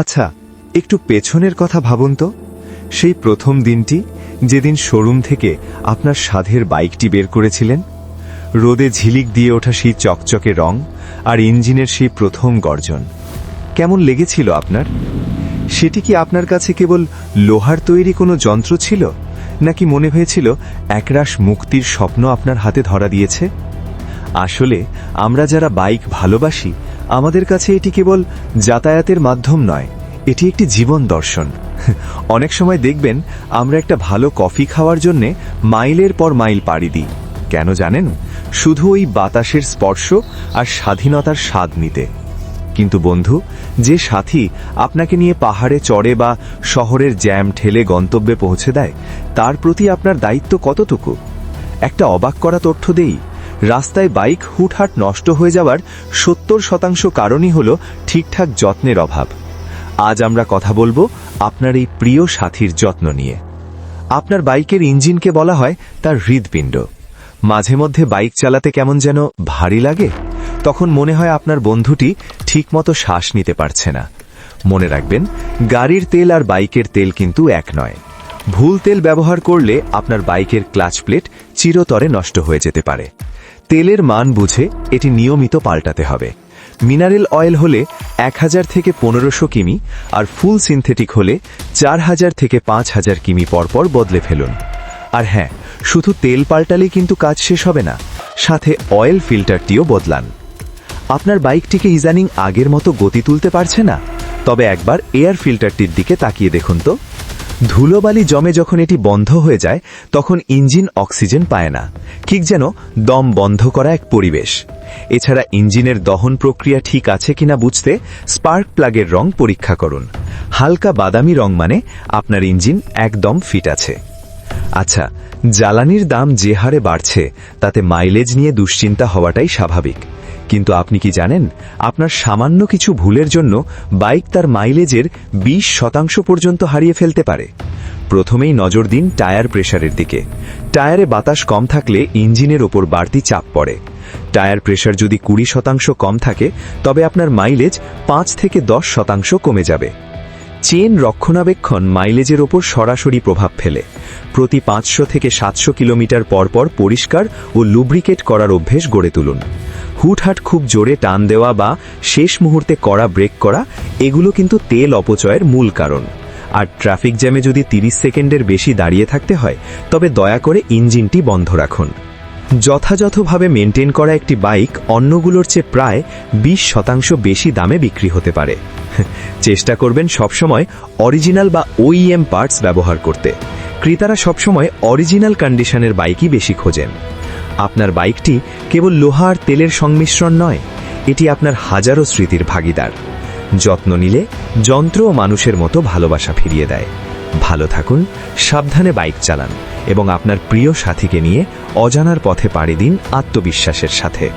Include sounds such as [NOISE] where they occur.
আচ্ছা একটু পেছনের কথা ভাবুন তো। সেই প্রথম দিনটি যেদিন শোরুম থেকে আপনার সাধের বাইকটি বের করেছিলেন। রোদে ঝিলিক দিয়ে ওঠা সেই চকচকে রং আর ইঞ্জিনের সেই প্রথম গর্জন। কেমন লেগেছিল আপনার? সেটি কি আপনার কাছে কেবল লোহার তৈরি কোনো যন্ত্র ছিল, নাকি মনে হয়েছিল একরাশ মুক্তির স্বপ্ন আপনার হাতে ধরা দিয়েছে? আসলে আমরা যারা বাইক ভালোবাসি আমাদের কাছে এটি কেবল যাতায়াতের মাধ্যম নয়, এটি একটি জীবন দর্শন। [LAUGHS] অনেক সময় দেখবেন, আমরা একটা ভালো কফি খাওয়ার জন্যে মাইলের পর মাইল পাড়ি দিই। কেন জানেন? শুধু ওই বাতাসের স্পর্শ আর স্বাধীনতার স্বাদ নিতে। কিন্তু বন্ধু, যে সাথী আপনাকে নিয়ে পাহাড়ে চড়ে বা শহরের জ্যাম ঠেলে গন্তব্যে পৌঁছে দেয়, তার প্রতি আপনার দায়িত্ব কতটুকু? একটা অবাক করা তথ্য দেই রাস্তায় বাইক হুটহাট নষ্ট হয়ে যাওয়ার সত্তর শতাংশ কারণই হল ঠিকঠাক যত্নের অভাব। আজ আমরা কথা বলব আপনার এই প্রিয় সাথীর যত্ন নিয়ে। আপনার বাইকের ইঞ্জিনকে বলা হয় তার হৃদপিণ্ড। মাঝে মধ্যে বাইক চালাতে কেমন যেন ভারী লাগে, তখন মনে হয় আপনার বন্ধুটি ঠিকমতো শ্বাস নিতে পারছে না। মনে রাখবেন, গাড়ির তেল আর বাইকের তেল কিন্তু এক নয়। ভুল তেল ব্যবহার করলে আপনার বাইকের ক্লাচ প্লেট চিরতরে নষ্ট হয়ে যেতে পারে। তেলের মান বুঝে এটি নিয়মিত পাল্টাতে হবে। মিনারেল অয়েল হলে এক হাজার থেকে পনেরোশো কিমি আর ফুল সিনথেটিক হলে চার হাজার থেকে পাঁচ হাজার কিমি পরপর বদলে ফেলুন। আর হ্যাঁ শুধু তেল পাল্টালেই কিন্তু কাজ শেষ হবে না, সাথে অয়েল ফিল্টারটিও বদলান। আপনার বাইকটিকে ইজানিং আগের মতো গতি তুলতে পারছে না, তবে একবার এয়ার ফিল্টারটির দিকে তাকিয়ে দেখুন তো। ধুলোবালি জমে যখন এটি বন্ধ হয়ে যায়, তখন ইঞ্জিন অক্সিজেন পায় না। ঠিক যেন দম বন্ধ করা এক পরিবেশ। এছাড়া ইঞ্জিনের দহন প্রক্রিয়া ঠিক আছে কিনা বুঝতে স্পার্ক প্লাগের রং পরীক্ষা করুন। হালকা বাদামি রং মানে আপনার ইঞ্জিন একদম ফিট আছে। আচ্ছা জ্বালানির দাম যে হারে বাড়ছে, তাতে মাইলেজ নিয়ে দুশ্চিন্তা হওয়াটাই স্বাভাবিক। কিন্তু আপনি কি জানেন, আপনার সামান্য কিছু ভুলের জন্য বাইক তার মাইলেজের ২০ শতাংশ পর্যন্ত হারিয়ে ফেলতে পারে। প্রথমেই নজর দিন টায়ার প্রেশারের দিকে। টায়ারে বাতাস কম থাকলে ইঞ্জিনের ওপর বাড়তি চাপ পড়ে। টায়ার প্রেশার যদি কুড়ি শতাংশ কম থাকে, তবে আপনার মাইলেজ পাঁচ থেকে দশ শতাংশ কমে যাবে। চেন রক্ষণাবেক্ষণ মাইলেজের ওপর সরাসরি প্রভাব ফেলে। প্রতি পাঁচশো থেকে সাতশো কিলোমিটার পরপর পরিষ্কার ও লুব্রিকেট করার অভ্যেস গড়ে তুলুন। হুটহাট খুব জোরে টান দেওয়া বা শেষ মুহূর্তে কড়া ব্রেক করা, এগুলো কিন্তু তেল অপচয়ের মূল কারণ। আর ট্রাফিক জ্যামে যদি ৩০ সেকেন্ডের বেশি দাঁড়িয়ে থাকতে হয়, তবে দয়া করে ইঞ্জিনটি বন্ধ রাখুন। যথাযথভাবে মেনটেন করা একটি বাইক অন্যগুলোর চেয়ে প্রায় ২০ শতাংশ বেশি দামে বিক্রি হতে পারে। চেষ্টা করবেন সবসময় অরিজিনাল বা ওইএম পার্টস ব্যবহার করতে। ক্রেতারা সবসময় অরিজিনাল কন্ডিশনের বাইকই বেশি খোঁজেন। আপনার বাইকটি কেবল লোহার তেলের সংমিশ্রণ নয়, এটি আপনার হাজারো স্মৃতির ভাগিদার। যত্ন নিলে যন্ত্র ও মানুষের মতো ভালোবাসা ফিরিয়ে দেয়। ভালো থাকুন, সাবধানে বাইক চালান এবং আপনার প্রিয় সাথীকে নিয়ে অজানার পথে পাড়ি দিন আত্মবিশ্বাসের সাথে।